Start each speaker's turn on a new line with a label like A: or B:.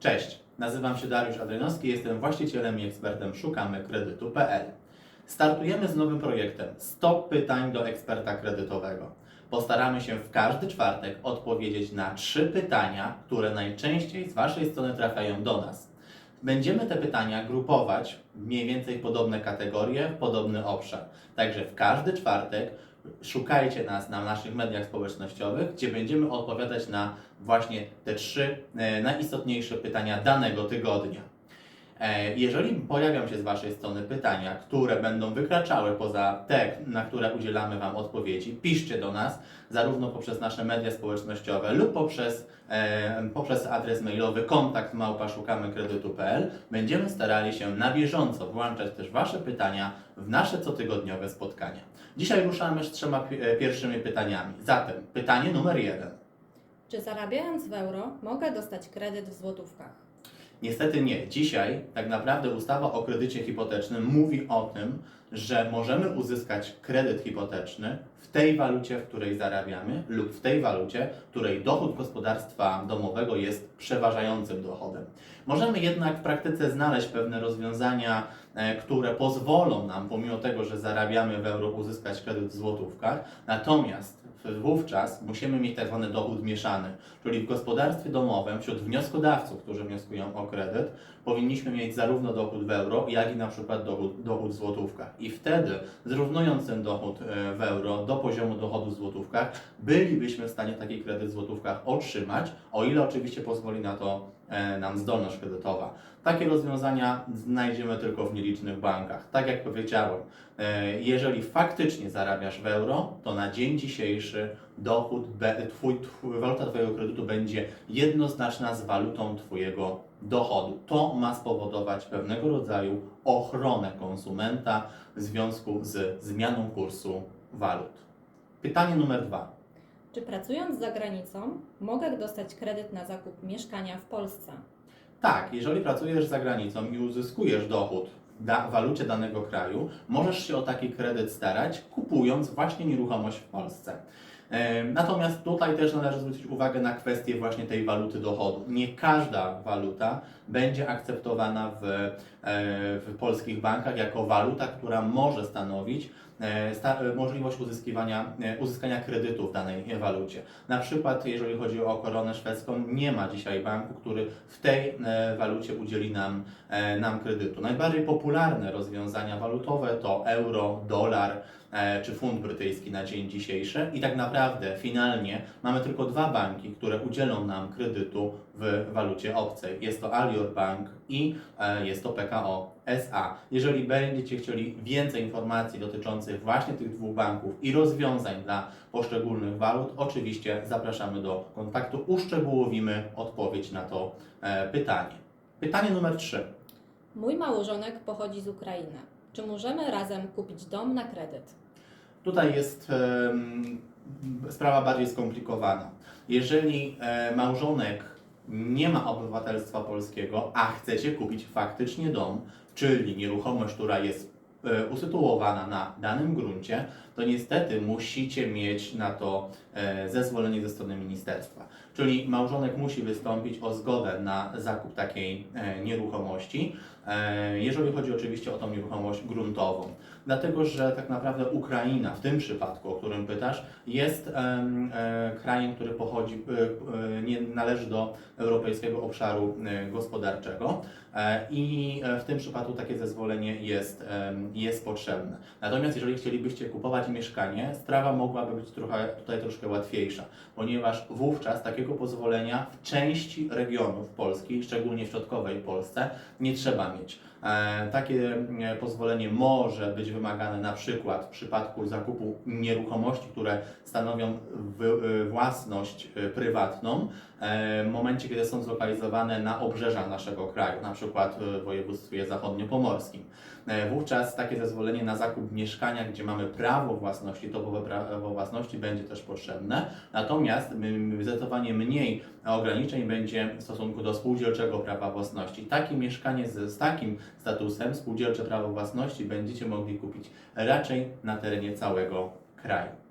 A: Cześć, nazywam się Dariusz Adrianowski, jestem właścicielem i ekspertem Szukamy Kredytu.pl. Startujemy z nowym projektem 100 pytań do eksperta kredytowego. Postaramy się w każdy czwartek odpowiedzieć na trzy pytania, które najczęściej z Waszej strony trafiają do nas. Będziemy te pytania grupować w mniej więcej podobne kategorie, podobny obszar. Także w każdy czwartek szukajcie nas na naszych mediach społecznościowych, gdzie będziemy odpowiadać na właśnie te trzy e, najistotniejsze pytania danego tygodnia. E, Jeżeli pojawią się z Waszej strony pytania, które będą wykraczały poza te, na które udzielamy Wam odpowiedzi, piszcie do nas zarówno poprzez nasze media społecznościowe lub poprzez, e, poprzez adres mailowy kontakt małpaszukamy-kredytu.pl. Będziemy starali się na bieżąco włączać też Wasze pytania w nasze cotygodniowe spotkania. Dzisiaj ruszamy z trzema e, pierwszymi pytaniami. Zatem pytanie numer jeden.
B: Czy zarabiając w euro mogę dostać kredyt w złotówkach?
A: Niestety nie. Dzisiaj tak naprawdę ustawa o kredycie hipotecznym mówi o tym, że możemy uzyskać kredyt hipoteczny w tej walucie, w której zarabiamy, lub w tej walucie, której dochód gospodarstwa domowego jest przeważającym dochodem. Możemy jednak w praktyce znaleźć pewne rozwiązania, e, które pozwolą nam, pomimo tego, że zarabiamy w euro, uzyskać kredyt w złotówkach. Natomiast wówczas musimy mieć tak zwany dochód mieszany, czyli w gospodarstwie domowym wśród wnioskodawców, którzy wnioskują o kredyt, powinniśmy mieć zarówno dochód w euro, jak i na przykład dochód, dochód w złotówkach. I wtedy, zrównując ten dochód e, w euro do poziomu dochodu w złotówkach, bylibyśmy w stanie taki kredyt w złotówkach otrzymać, o ile oczywiście pozwoli na to nam zdolność kredytowa. Takie rozwiązania znajdziemy tylko w nielicznych bankach. Tak jak powiedziałem, e, jeżeli faktycznie zarabiasz w euro, to na dzień dzisiejszy dochód, twój, twój, waluta Twojego kredytu będzie jednoznaczna z walutą Twojego dochodu. To ma spowodować pewnego rodzaju ochronę konsumenta w związku z zmianą kursu walut. Pytanie numer dwa.
B: Czy pracując za granicą mogę dostać kredyt na zakup mieszkania w Polsce?
A: Tak, jeżeli pracujesz za granicą i uzyskujesz dochód w walucie danego kraju, możesz się o taki kredyt starać, kupując właśnie nieruchomość w Polsce. Natomiast tutaj też należy zwrócić uwagę na kwestię właśnie tej waluty dochodu. Nie każda waluta będzie akceptowana w, e, w polskich bankach jako waluta, która może stanowić e, e, możliwość uzyskiwania, uzyskania kredytu w danej walucie. Na przykład, jeżeli chodzi o koronę szwedzką, nie ma dzisiaj banku, który w tej walucie udzieli nam, nam kredytu. Najbardziej popularne rozwiązania walutowe to euro, dolar czy funt brytyjski na dzień dzisiejszy. I tak naprawdę finalnie mamy tylko dwa banki, które udzielą nam kredytu w walucie obcej. Jest to Alior Bank i e, jest to PKO SA. Jeżeli będziecie chcieli więcej informacji dotyczących właśnie tych dwóch banków i rozwiązań dla poszczególnych walut, oczywiście zapraszamy do kontaktu. Uszczegółowimy odpowiedź na to e, pytanie. Pytanie numer 3.
B: Mój małżonek pochodzi z Ukrainy. Czy możemy razem kupić dom na kredyt?
A: Tutaj jest em, sprawa bardziej skomplikowana. Jeżeli e, małżonek nie ma obywatelstwa polskiego, a chcecie kupić faktycznie dom, czyli nieruchomość, która jest e, usytuowana na danym gruncie, to niestety musicie mieć na to e, zezwolenie ze strony ministerstwa. Czyli małżonek musi wystąpić o zgodę na zakup takiej e, nieruchomości, e, jeżeli chodzi oczywiście o tą nieruchomość gruntową. Dlatego, że tak naprawdę Ukraina w tym przypadku, o którym pytasz, jest em, e, krajem, który pochodzi, e, e, nie należy do Europejskiego Obszaru e, Gospodarczego e, i e, w tym przypadku takie zezwolenie jest, jest potrzebne. Natomiast jeżeli chcielibyście kupować mieszkanie, sprawa mogłaby być trochę, tutaj troszkę łatwiejsza, ponieważ wówczas takiego pozwolenia w części regionów Polski, szczególnie w środkowej Polsce, nie trzeba mieć. E, Takie e, pozwolenie może być wymagane na przykład w przypadku zakupu nieruchomości, które stanowią e, własność prywatną, w momencie, kiedy są zlokalizowane na obrzeżach naszego kraju, na przykład w województwie zachodniopomorskim. Wówczas takie zezwolenie na zakup mieszkania, gdzie mamy prawo własności, topowe prawo własności będzie też potrzebne. Natomiast m, zdecydowanie mniej ograniczeń będzie w stosunku do spółdzielczego prawa własności. Takie mieszkanie z, z takim statusem, spółdzielcze prawo własności, będziecie mogli kupić raczej na terenie całego kraju.